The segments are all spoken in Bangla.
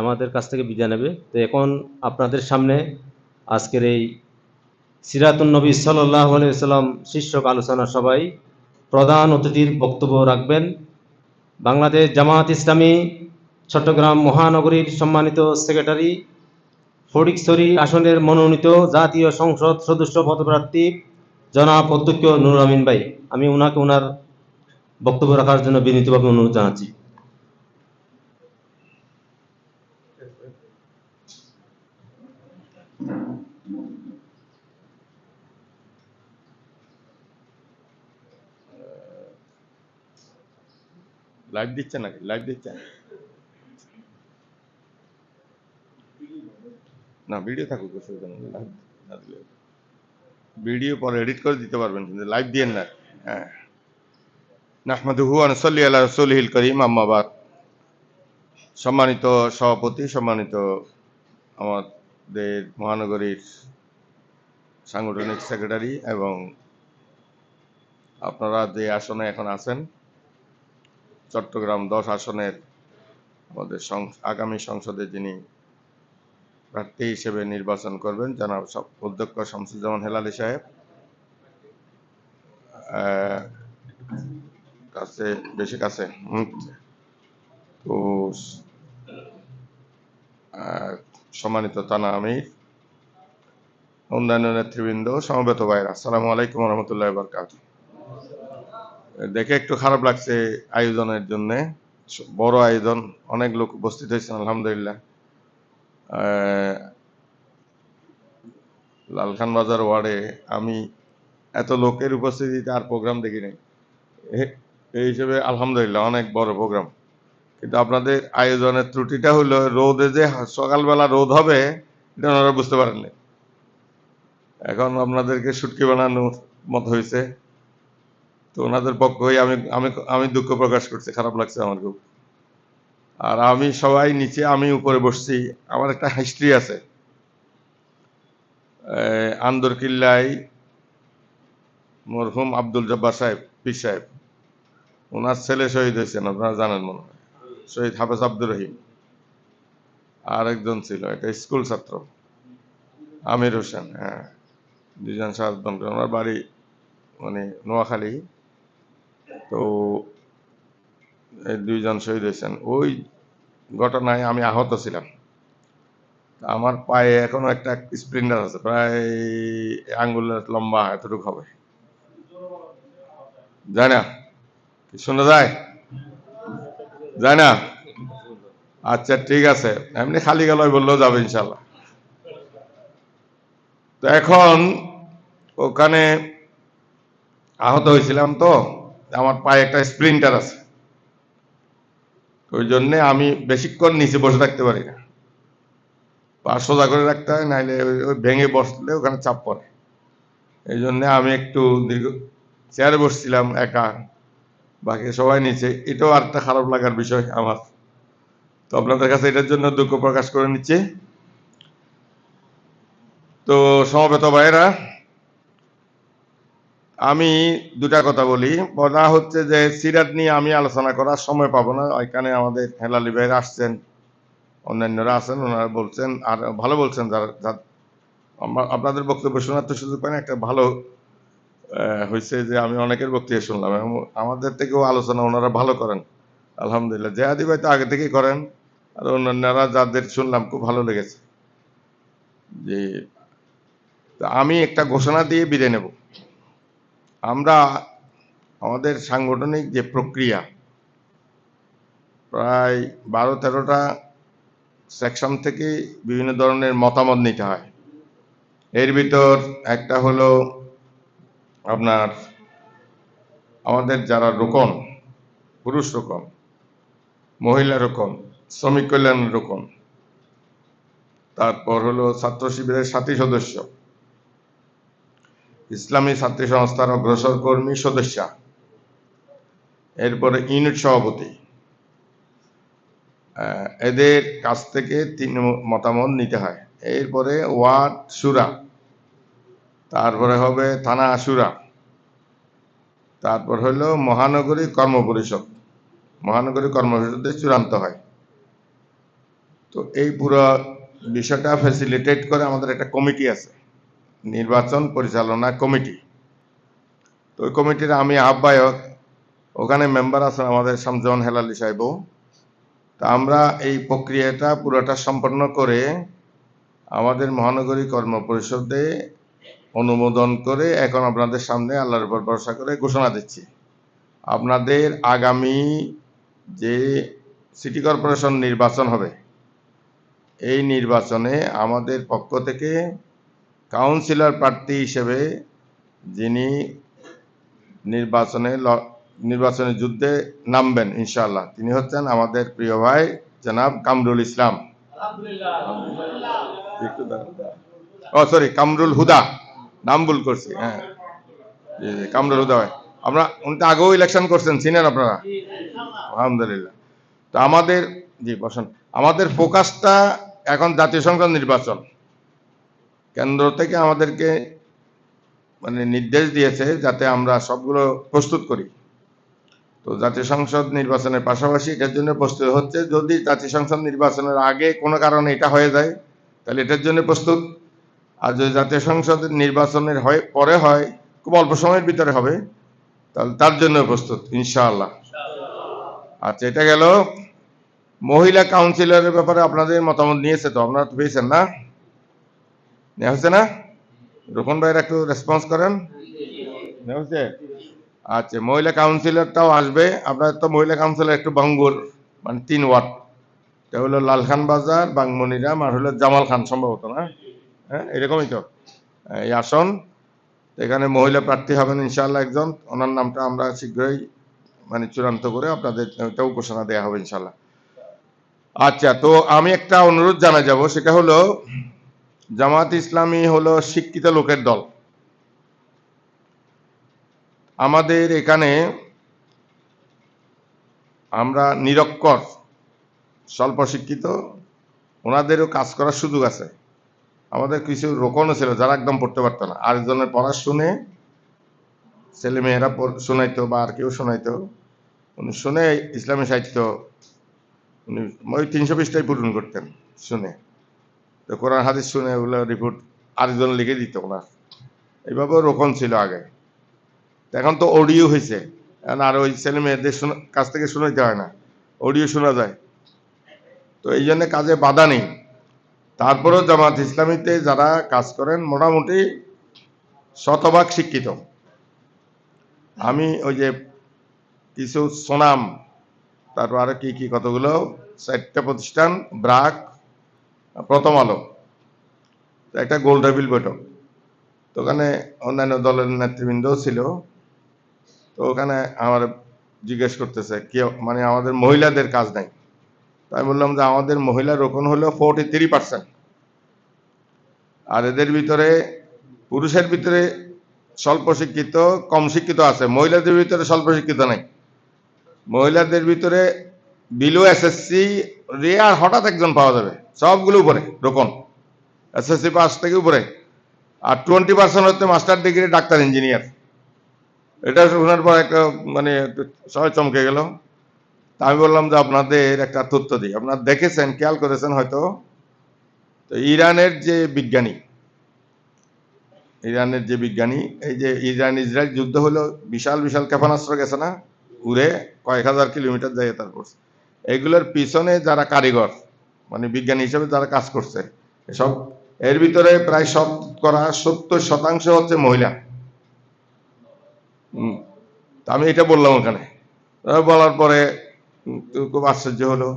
আমাদের কাছ থেকে বিদায় নেবে। তো এখন আপনাদের সামনে আজকের এই সিরাতুন নবী সাল্লাহ সাল্লাম শীর্ষক আলোচনা সবাই প্রধান অতিথির বক্তব্য রাখবেন। বাংলাদেশ জামাত ইসলামী চট্টগ্রাম মহানগরীর সম্মানিত সেক্রেটারি ফটিকছড়ি আসনের মনোনীত জাতীয় সংসদ সদস্য পদপ্রার্থী জনাব অধ্যক্ষ নুর আমিন ভাই। আমি ওনাকে ওনার বক্তব্য রাখার জন্য বিনীতভাবে অনুরোধ জানাচ্ছি। লাইভ দিচ্ছেন নাকি? লাইভ দিচ্ছেন না ভিডিও থাকুক, অসুবিধা নেই। Live না দিলে ভিডিও পরে এডিট করে দিতে পারবেন, কিন্তু লাইভ দিয়েন না। হ্যাঁ। নাহমাদুহু আনসাল্লি আল্লাহ রসুলহিল করিম আম্মাবাদ সম্মানিত সভাপতি, সম্মানিত আমাদের মহানগরীর সাংগঠনিক সেক্রেটারি এবং আপনারা যে আসনে এখন আছেন চট্টগ্রাম দশ আসনের আমাদের আগামী সংসদে যিনি প্রার্থী হিসেবে নির্বাচন করবেন, জনাব অধ্যক্ষ শামসুজ্জামান হেলালি সাহেব। কাছে, বেশি কাছে। তো সম্মানিত তানা আমির অন্যান্য নেতৃবৃন্দ, সমবেত ভাইরা আসসালামু আলাইকুম রহমতুল্লাহ বরকাত দেখে একটু খারাপ লাগছে আয়োজনের জন্য। বড় আয়োজন, অনেক লোক উপস্থিত হয়েছেন, আলহামদুলিল্লাহ। লালখান বাজার ওয়ার্ডে আমি এত লোকের উপস্থিতিতে আর প্রোগ্রাম দেখি নাই। এই হিসেবে আলহামদুলিল্লাহ অনেক বড় প্রোগ্রাম। কিন্তু আপনাদের আয়োজনের ত্রুটিটা হলো রোদে যে সকালবেলা রোদ হবে, এটা ওনারা বুঝতে পারেননি। এখন আপনাদেরকে শুটকি বানানোর মত হয়েছে। তো ওনাদের পক্ষ হয়ে আমি আমি আমি দুঃখ প্রকাশ করছি খারাপ লাগছে আমার খুব। আর আমি সবাই নিচে আমি উপরে বসছি আমার একটা হিস্ট্রি আছে। আহ, আন্দরকিল্লায় মরহুম আব্দুল জব্বার সাহেব পীর সাহেব ওনার ছেলে শহীদ হয়েছেন আপনারা জানেন মনে হয়। শহীদ হাফেজ আব্দুর রহিম। আর একজন ছিল একটা স্কুল ছাত্র আমির হোসেন হ্যাঁ দুজন শাহাদ ওনার বাড়ি মানে নোয়াখালী। তো, এই দুইজন শহীদ হয়েছেন। ওই ঘটনায় আমি আহত ছিলাম। আমার পায়ে এখনও একটা স্প্রিন্টার আছে, প্রায় আঙ্গুলের লম্বা, এতটুকু হবে। যায় না কি শোনা যায়? যায় না আচ্ছা ঠিক আছে। এমনি খালি গেলায় বললেও যাবে ইনশাল্লাহ তো এখন ওখানে আহত হয়েছিলাম তো। আমার পায়ে একটা স্প্রিন্টার আছে। ওই জন্যে আমি বেশিক্ষণ নিচে বসে থাকতে পারি না। পা সোজা করে রাখতে হয় নাহলে ওই- ভেঙে বসলে ওখানে চাপ পড়ে। এই জন্যে আমি একটু দীর্ঘ চেয়ারে বসছিলাম একা। বাকি সবাই নিচে। এটাও আরেকটা খারাপ লাগার বিষয় আমার। তো আপনাদের কাছে এটার জন্য দুঃখ প্রকাশ করে নিচ্ছি। তো সমবেত ভাইয়েরা আমি দুটা কথা বলি। বলা হচ্ছে যে সিরাত নিয়ে আমি আলোচনা করার সময় পাবো না। ওইখানে আমাদের হেলালি ভাইরা আসছেন, অন্যান্যরা আছেন, ওনারা বলছেন, আর ভালো বলছেন যারা আপনাদের বক্তব্য শোনার তো সুযোগ পাই একটা ভালো হয়েছে যে আমি অনেকের বক্তব্য শুনলাম এবং আমাদের থেকেও আলোচনা ওনারা ভালো করেন। আলহামদুলিল্লাহ। জেহাদি ভাই তো আগে থেকেই করেন, আর অন্যান্যরা যাদের শুনলাম খুব ভালো লেগেছে। যে আমি একটা ঘোষণা দিয়ে বিদায় নেব। আমরা আমাদের সাংগঠনিক যে প্রক্রিয়া, প্রায় বারো তেরোটা সেকশন থেকে বিভিন্ন ধরনের মতামত নিতে হয়। এর ভিতর একটা হলো আপনার আমাদের যারা রোকন, পুরুষ রোকন, মহিলা রোকন, শ্রমিক কল্যাণ রোকন, তারপর হলো ছাত্র শিবিরের সাথী সদস্য। ইসলামী ছাত্রী সংস্থার অগ্রসর কর্মী সদস্যা। এরপরে ইউনিট সভাপতি। এদের কাছ থেকে তিন মতামত নিতে হয়। এরপরে ওয়ার্ড সুরা, তারপরে হবে থানা সুরা, তারপর হলো মহানগরী কর্ম পরিষদ মহানগরী কর্ম পরিষদে চূড়ান্ত হয়। তো এই পুরো বিষয়টা ফ্যাসিলিটেট করে আমাদের একটা কমিটি আছে। নির্বাচন পরিচালনা কমিটি। তো ওই কমিটির আমি আহ্বায়ক, ওখানে মেম্বার আছেন আমাদের শামজামান হেলালি সাহেবও। তা আমরা এই প্রক্রিয়াটা পুরোটা সম্পন্ন করে আমাদের মহানগরী কর্ম পরিষদে অনুমোদন করে এখন আপনাদের সামনে আল্লাহর উপর ভরসা করে ঘোষণা দিচ্ছি। আপনাদের আগামী যে সিটি কর্পোরেশন নির্বাচন হবে, এই নির্বাচনে আমাদের পক্ষ থেকে কাউন্সিলর প্রার্থী হিসেবে যিনি নির্বাচনে ল- নির্বাচনী যুদ্ধে নামবেন ইনশাল্লাহ তিনি হচ্ছেন আমাদের প্রিয় ভাই জনাব কামরুল ইসলাম। ও সরি কামরুল হুদা। নাম ভুল করছি হ্যাঁ। কামরুল হুদা ভাই। আমরা উনি আগেও ইলেকশন করছেন চিনেন আপনারা? আলহামদুলিল্লাহ। তো আমাদের জি বসেন। আমাদের ফোকাসটা এখন জাতীয় সংসদ নির্বাচন। কেন্দ্র থেকে আমাদেরকে মানে নির্দেশ দিয়েছে যাতে আমরা সবগুলো প্রস্তুত করি। তো জাতীয় সংসদ নির্বাচনের পাশাপাশি এটার জন্য প্রস্তুত হচ্ছে, যদি জাতীয় সংসদ নির্বাচনের আগে কোনো কারণে এটা হয়ে যায়, তাহলে এটার জন্য প্রস্তুত। আর যদি জাতীয় সংসদ নির্বাচনের হয়, পরে হয়, খুব অল্প সময়ের ভিতরে হবে, তাহলে তার জন্য প্রস্তুত, ইনশাআল্লাহ। আচ্ছা এটা গেল। মহিলা কাউন্সিলরের ব্যাপারে আপনাদের মতামত নিয়েছে তো, আপনারা তো পেয়েছেন না? নেওয়া হয়েছে না? রোকন ভাইয়ের একটু রেসপন্স করেন। নেওয়া হয়েছে আচ্ছা মহিলা কাউন্সিলরটাও আসবে। আপনার তো মহিলা কাউন্সিলর একটু বাঙ্গুর মানে তিন ওয়ার্ড। এটা হলো লালখান বাজার, বাংমনিরাম আর হলো জামাল খান সম্ভবত, না? হ্যাঁ এরকমই তো। এই আসন। এখানে মহিলা প্রার্থী হবেন ইনশাল্লাহ একজন। ওনার নামটা আমরা শীঘ্রই মানে চূড়ান্ত করে আপনাদের ওইটাও ঘোষণা দেওয়া হবে ইনশাল্লাহ আচ্ছা তো আমি একটা অনুরোধ জানা যাব। সেটা হলো জামাত ইসলামী হলো শিক্ষিত লোকের দল। আমাদের এখানে আমরা নিরক্ষর স্বল্প শিক্ষিত ওনাদেরও কাজ করার সুযোগ আছে। আমাদের কিছু রোকনও ছিল, যারা একদম পড়তে পারতো না। আরেকজনের পড়া শুনে ছেলে মেয়েরা পড়- শোনাইতো বা আর কেউ শোনাইতো। উনি শুনে ইসলামী সাহিত্য উনি ওই তিনশো পৃষ্ঠায় পূরণ করতেন, শুনে। তো কোরআন, হাদিস শুনে ওগুলো রিপোর্ট আরেকজন লিখে দিত ওনার। এইভাবেও রোকন ছিল আগে। এখন তো অডিও হয়েছে এখন আর ওই ছেলে মেয়েদের শোনা- কাছ থেকে শোনাইতে হয় না। অডিও শোনা যায়। তো এই জন্য কাজে বাধা নেই। তারপরেও জামাত ইসলামীতে যারা কাজ করেন, মোটামুটি শতভাগ শিক্ষিত। আমি ওই যে কিছু সোনাম, তারপর আরও কি কি কতগুলো, চারটা প্রতিষ্ঠান, ব্রাক প্রথম আলো। একটা গোল টেবিল বৈঠক। তো ওখানে অন্যান্য দলের নেতৃবৃন্দও ছিল। তো ওখানে আমার জিজ্ঞেস করতেছে, কি মানে আমাদের মহিলাদের কাজ নাই। তাই বললাম যে আমাদের মহিলা রোপণ হলো ফোর্টি থ্রি পার্সেন্ট আর এদের ভিতরে পুরুষের ভিতরে স্বল্প শিক্ষিত, কম শিক্ষিত আছে। মহিলাদের ভিতরে স্বল্প শিক্ষিত নাই। মহিলাদের ভিতরে বিলো এসএসসি রেয়ার হঠাৎ একজন পাওয়া যাবে। সবগুলো উপরে রোপণ এসএসসি পাস থেকে উপরে। আর টোয়েন্টি পার্সেন্ট হচ্ছে মাস্টার ডিগ্রি ডাক্তার ইঞ্জিনিয়ার এটা শোনার পর একটা মানে সবাই চমকে গেল। তা আমি বললাম যে আপনাদের একটা তথ্য দিই। আপনারা দেখেছেন, খেয়াল করেছেন হয়তো, তো ইরানের যে বিজ্ঞানী, ইরানের যে বিজ্ঞানী, এই যে ইরান ইসরায়েল যুদ্ধ হলো, বিশাল বিশাল ক্ষেপণাস্ত্র গেছে না? উড়ে কয়েক হাজার কিলোমিটার যায় তারপর এগুলোর পিছনে যারা কারিগর মানে বিজ্ঞানী হিসেবে যারা কাজ করছে, সব এর ভিতরে প্রায় সব করা সত্তর শতাংশ হচ্ছে মহিলা। আমি এটা বললাম ওখানে। বলার পরে খুব আশ্চর্য হলো।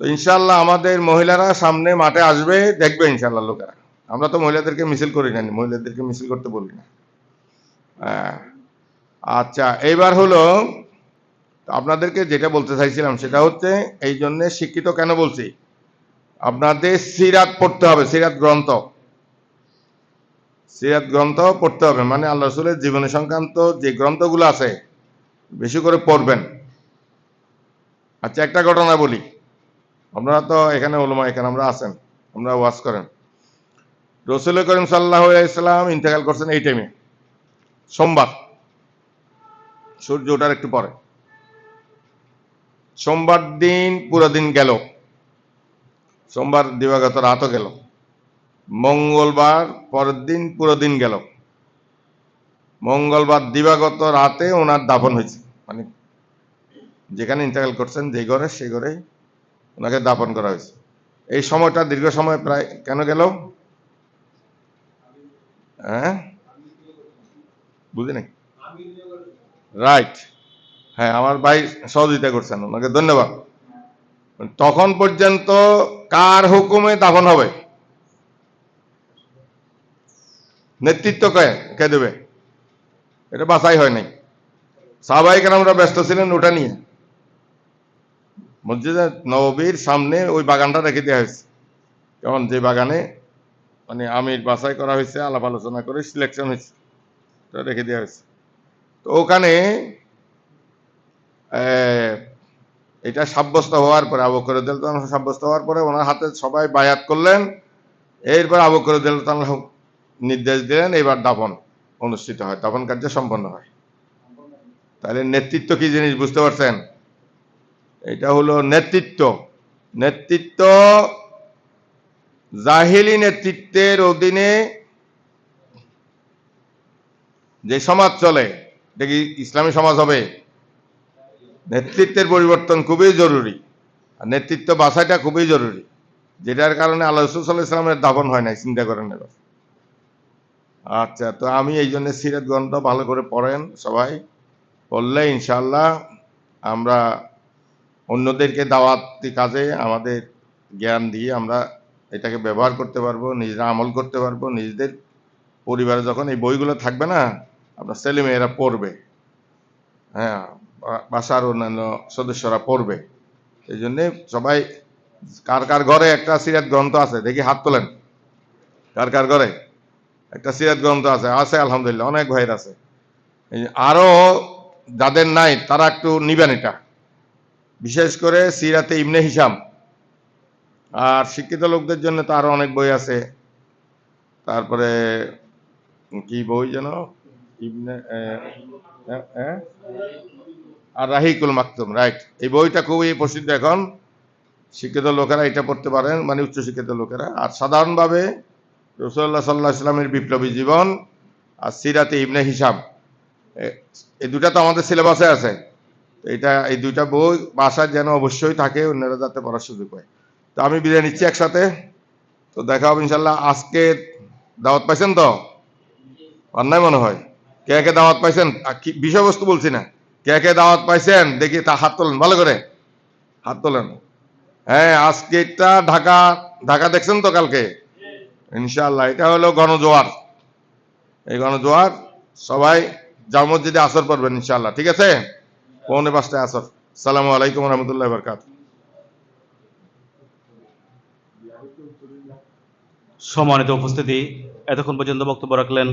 তো ইনশাল্লাহ আমাদের মহিলারা সামনে মাঠে আসবে, দেখবে ইনশাল্লাহ লোকেরা। আমরা তো মহিলাদেরকে মিছিল করি না, মহিলাদেরকে মিছিল করতে বলি না। হ্যাঁ। আচ্ছা এইবার হলো আপনাদেরকে যেটা বলতে চাইছিলাম সেটা হচ্ছে এই জন্যে শিক্ষিত কেন বলছি? আপনাদের সিরাত পড়তে হবে, সিরাত গ্রন্থ। সিরাত গ্রন্থ পড়তে হবে মানে আল্লাহ রসুলের জীবনী সংক্রান্ত যে গ্রন্থগুলো আছে, বেশি করে পড়বেন। আচ্ছা একটা ঘটনা বলি। আপনারা তো এখানে ওলমা এখানে আমরা আছেন, আমরা ওয়াজ করেন। রসুল করিম সাল্লাহ ইসলাম ইন্তেকাল করছেন এই টাইমে সোমবার। সূর্য ওঠার একটু পরে। সোমবার দিন পুরো দিন গেল। সোমবার দিবাগত রাতও গেল। মঙ্গলবার পরের দিন পুরো দিন গেল। মঙ্গলবার দিবাগত রাতে ওনার দাফন হয়েছে। মানে যেখানে ইন্তেকাল করছেন, যে ঘরে সেই ঘরে ওনাকে দাফন করা হয়েছে। এই সময়টা দীর্ঘ সময় প্রায় কেন গেল? হ্যাঁ? বুঝি নাই রাইট। হ্যাঁ আমার ভাই সহযোগিতা করছেন ওনাকে, ধন্যবাদ। তখন পর্যন্ত কার হুকুমে দাফন হবে? নেতৃত্ব কে কে দেবে? এটা বাছাই হয় নাই। সাহবাহিক আমরা ব্যস্ত ছিলেন ওটা নিয়ে। মসজিদে নববীর সামনে ওই বাগানটা রেখে দেওয়া হয়েছে। যেমন যে বাগানে মানে আমির বাছাই করা হয়েছে, আলাপ আলোচনা করে সিলেকশন হয়েছে রেখে দেওয়া হয়েছে। তো ওখানে এটা সাব্যস্ত হওয়ার পরে, আবু করে দিল সাব্যস্ত হওয়ার পরে ওনার হাতে সবাই বায়াত করলেন। এরপর আবু করে দিল নির্দেশ দিলেন, এবার দাফন অনুষ্ঠিত হয়। দাফন কার্য সম্পন্ন হয়। তাহলে নেতৃত্ব কি জিনিস বুঝতে পারছেন? এটা হলো নেতৃত্ব। নেতৃত্ব জাহিলি নেতৃত্বের অধীনে যে সমাজ চলে দেখি ইসলামী সমাজ হবে? নেতৃত্বের পরিবর্তন খুবই জরুরি। আর নেতৃত্ব বাছাইটা খুবই জরুরি। যেটার কারণে আল্লাহ রসুল ইসলামের দাফন হয় নাই, চিন্তা করেন এবার। আচ্ছা তো আমি এই জন্য সিরাত গ্রন্থ ভালো করে পড়েন সবাই। পড়লে ইনশাল্লাহ আমরা অন্যদেরকে দাওয়াতি কাজে আমাদের জ্ঞান দিয়ে আমরা এটাকে ব্যবহার করতে পারব, নিজেরা আমল করতে পারব, নিজেদের পরিবারে যখন এই বইগুলো থাকবে না, আপনার ছেলেমেয়েরা পড়বে। হ্যাঁ। বাসার অন্যান্য সদস্যরা পড়বে। এই জন্যে সবাই কার কার ঘরে একটা সিরাত গ্রন্থ আছে দেখি হাত তোলেন। কার কার ঘরে একটা সিরাত গ্রন্থ আছে? আছে আলহামদুলিল্লাহ অনেক ভাইয়ের আছে। এই আরও যাদের নাই তারা একটু নিবেন এটা। বিশেষ করে সিরাতে ইমনে হিসাম আর শিক্ষিত লোকদের জন্য তো আরও অনেক বই আছে। তারপরে কি বই যেন? আহ, আহ? আর রাহিকুল মাকতুম রাইট এই বইটা খুবই প্রসিদ্ধ এখন। শিক্ষিত লোকেরা এটা পড়তে পারেন মানে উচ্চশিক্ষিত লোকেরা। আর সাধারণভাবে রসুল্লাহ সাল্লাহ ইসলামের বিপ্লবী জীবন আর সিরাতে ইবনে হিসাব এই দুটা তো আমাদের সিলেবাসে আছে। এটা, এই দুইটা বই বাসায় যেন অবশ্যই থাকে, অন্যরা যাতে পড়ার সুযোগ পায়। তো আমি বিদায় নিচ্ছি একসাথে। তো দেখা হবে ইনশাল্লাহ আজকে দাওয়াত পাইছেন তো? অন্যায় মনে হয়। কে কে দাওয়াত পাইছেন? বিষয়বস্তু বলছি না। কে কে দাওয়াত পাইছেন? দেখি তা হাত তোলেন, ভালো করে। হাত তোলেন। হ্যাঁ আজকেটা ঢাকা ঢাকা দেখছেন তো কালকে? ইনশাল্লাহ এটা হলো গণজোয়ার। এই গণজোয়ার, সবাই যার মসজিদে আসর পড়বেন ইনশাল্লাহ ঠিক আছে? পৌনে পাঁচটায় আসর। সালাম আলাইকুম রহমতুল্লাহ বরকাত সম্মানিত উপস্থিতি, এতক্ষণ পর্যন্ত বক্তব্য রাখলেন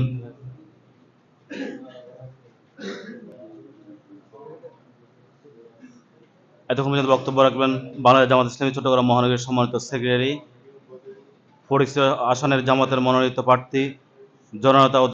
এতক্ষণ পর্যন্ত বক্তব্য রাখবেন বাংলাদেশ জামাত ইসলামী চট্টগ্রাম মহানগরীর সম্মানিত সেক্রেটারি ফরিক্স আসনের জামাতের মনোনীত প্রার্থী, জননেতা ও